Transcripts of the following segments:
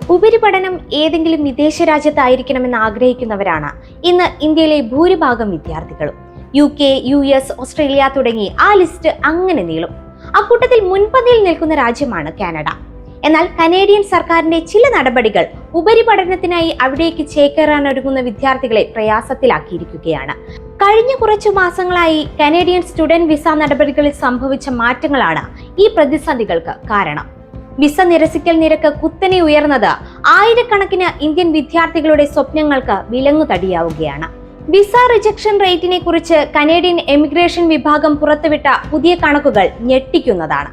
ഉപരിപഠനം ഏതെങ്കിലും വിദേശ രാജ്യത്തായിരിക്കണമെന്ന് ആഗ്രഹിക്കുന്നവരാണ്. ഇന്ന് ഇന്ത്യയിലെ ഭൂരിഭാഗം വിദ്യാർത്ഥികളും U K U S Australia തുടങ്ങി ആ ലിസ്റ്റ് അങ്ങനെ നീളും. അക്കൂട്ടത്തിൽ മുൻപന്തിയിൽ നിൽക്കുന്ന രാജ്യമാണ് കാനഡ. എന്നാൽ കനേഡിയൻ സർക്കാരിന്റെ ചില നടപടികൾ ഉപരിപഠനത്തിനായി അവിടേക്ക് ചേക്കേറാൻ ഒരുങ്ങുന്ന വിദ്യാർത്ഥികളെ പ്രയാസത്തിലാക്കിയിരിക്കുകയാണ്. കഴിഞ്ഞ കുറച്ചു മാസങ്ങളായി കനേഡിയൻ സ്റ്റുഡന്റ് വിസ നടപടികളിൽ സംഭവിച്ച മാറ്റങ്ങളാണ് ഈ പ്രതിസന്ധികൾക്ക് കാരണം. വിസ നിരസിക്കൽ നിരക്ക് കുത്തനെ ഉയർന്നത് ആയിരക്കണക്കിന് ഇന്ത്യൻ വിദ്യാർത്ഥികളുടെ സ്വപ്നങ്ങൾക്ക് വിലങ്ങുതടിയാവുകയാണ്. വിസ റിജക്ഷൻ റേറ്റിനെ കുറിച്ച് കനേഡിയൻ എമിഗ്രേഷൻ വിഭാഗം പുറത്തുവിട്ട പുതിയ കണക്കുകൾ ഞെട്ടിക്കുന്നതാണ്.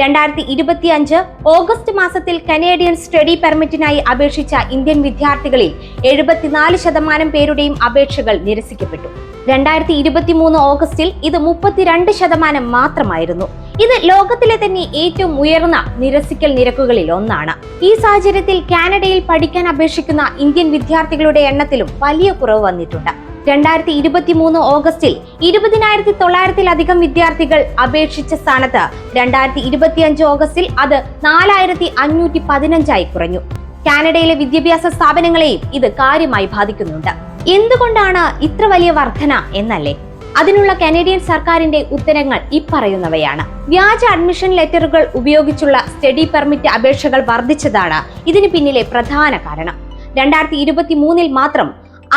രണ്ടായിരത്തി ഇരുപത്തി അഞ്ച് ഓഗസ്റ്റ് മാസത്തിൽ കനേഡിയൻ സ്റ്റഡി പെർമിറ്റിനായി അപേക്ഷിച്ച ഇന്ത്യൻ വിദ്യാർത്ഥികളിൽ എഴുപത്തിനാല് ശതമാനം പേരുടെയും അപേക്ഷകൾ നിരസിക്കപ്പെട്ടു. രണ്ടായിരത്തി ഇരുപത്തി മൂന്ന് ഓഗസ്റ്റിൽ ഇത് മുപ്പത്തിരണ്ട് ശതമാനം മാത്രമായിരുന്നു. ഇത് ലോകത്തിലെ തന്നെ ഏറ്റവും ഉയർന്ന നിരസിക്കൽ നിരക്കുകളിൽ ഒന്നാണ്. ഈ സാഹചര്യത്തിൽ കാനഡയിൽ പഠിക്കാൻ അപേക്ഷിക്കുന്ന ഇന്ത്യൻ വിദ്യാർത്ഥികളുടെ എണ്ണത്തിലും വലിയ കുറവ് വന്നിട്ടുണ്ട്. രണ്ടായിരത്തി ഇരുപത്തി മൂന്ന് ഓഗസ്റ്റിൽ ഇരുപതിനായിരത്തി തൊള്ളായിരത്തിലധികം വിദ്യാർത്ഥികൾ അപേക്ഷിച്ച സ്ഥാനത്ത് രണ്ടായിരത്തി ഇരുപത്തിയഞ്ച് ഓഗസ്റ്റിൽ അത് നാലായിരത്തി അഞ്ഞൂറ്റി പതിനഞ്ചായി കുറഞ്ഞു. കാനഡയിലെ വിദ്യാഭ്യാസ സ്ഥാപനങ്ങളെയും ഇത് കാര്യമായി ബാധിക്കുന്നുണ്ട്. എന്തുകൊണ്ടാണ് ഇത്ര വലിയ വർധന എന്നല്ലേ? അതിനുള്ള കനേഡിയൻ സർക്കാരിന്റെ ഉത്തരങ്ങൾ ഇപ്പറയുന്നവയാണ് വ്യാജ അഡ്മിഷൻ ലെറ്ററുകൾ ഉപയോഗിച്ചുള്ള സ്റ്റഡി പെർമിറ്റ് അപേക്ഷകൾ വർദ്ധിച്ചതാണ് ഇതിന് പിന്നിലെ പ്രധാന കാരണം. രണ്ടായിരത്തി ഇരുപത്തി മൂന്നിൽ മാത്രം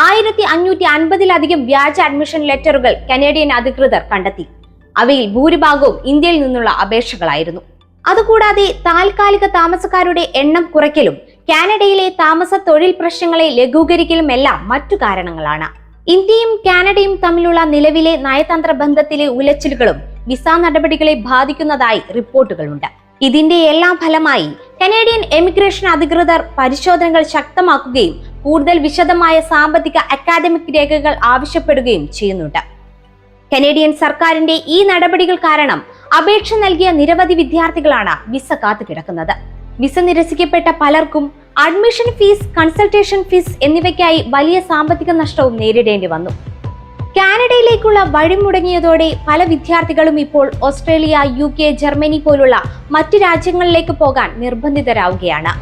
ആയിരത്തി അഞ്ഞൂറ്റി അൻപതിലധികം വ്യാജ അഡ്മിഷൻ ലെറ്ററുകൾ കനേഡിയൻ അധികൃതർ കണ്ടെത്തി. അവയിൽ ഭൂരിഭാഗവും ഇന്ത്യയിൽ നിന്നുള്ള അപേക്ഷകളായിരുന്നു. അതുകൂടാതെ താൽക്കാലിക താമസക്കാരുടെ എണ്ണം കുറയ്ക്കലും കാനഡയിലെ താമസ തൊഴിൽ പ്രശ്നങ്ങളെ ലഘൂകരിക്കലും എല്ലാം മറ്റു കാരണങ്ങളാണ്. ഇന്ത്യയും കാനഡയും തമ്മിലുള്ള നിലവിലെ നയതന്ത്ര ബന്ധത്തിലെ ഉലച്ചിലുകളും വിസ നടപടികളെ ബാധിക്കുന്നതായി റിപ്പോർട്ടുകളുണ്ട്. ഇതിന്റെ എല്ലാം ഫലമായി കനേഡിയൻ എമിഗ്രേഷൻ അധികൃതർ പരിശോധനകൾ ശക്തമാക്കുകയും കൂടുതൽ വിശദമായ സാമ്പത്തിക അക്കാദമിക് രേഖകൾ ആവശ്യപ്പെടുകയും ചെയ്യുന്നുണ്ട്. കനേഡിയൻ സർക്കാരിന്റെ ഈ നടപടികൾ കാരണം അപേക്ഷ നൽകിയ നിരവധി വിദ്യാർത്ഥികളാണ് വിസ കാത്തുകിടക്കുന്നത്. വിസ നിരസിക്കപ്പെട്ട പലർക്കും അഡ്മിഷൻ ഫീസ് കൺസൾട്ടേഷൻ ഫീസ് എന്നിവയ്ക്കായി വലിയ സാമ്പത്തിക നഷ്ടവും നേരിടേണ്ടി വന്നു. കാനഡയിലേക്കുള്ള വഴി മുടങ്ങിയതോടെ പല വിദ്യാർത്ഥികളും ഇപ്പോൾ ഓസ്ട്രേലിയ യു കെ ജർമ്മനി പോലുള്ള മറ്റു രാജ്യങ്ങളിലേക്ക് പോകാൻ നിർബന്ധിതരാവുകയാണ്.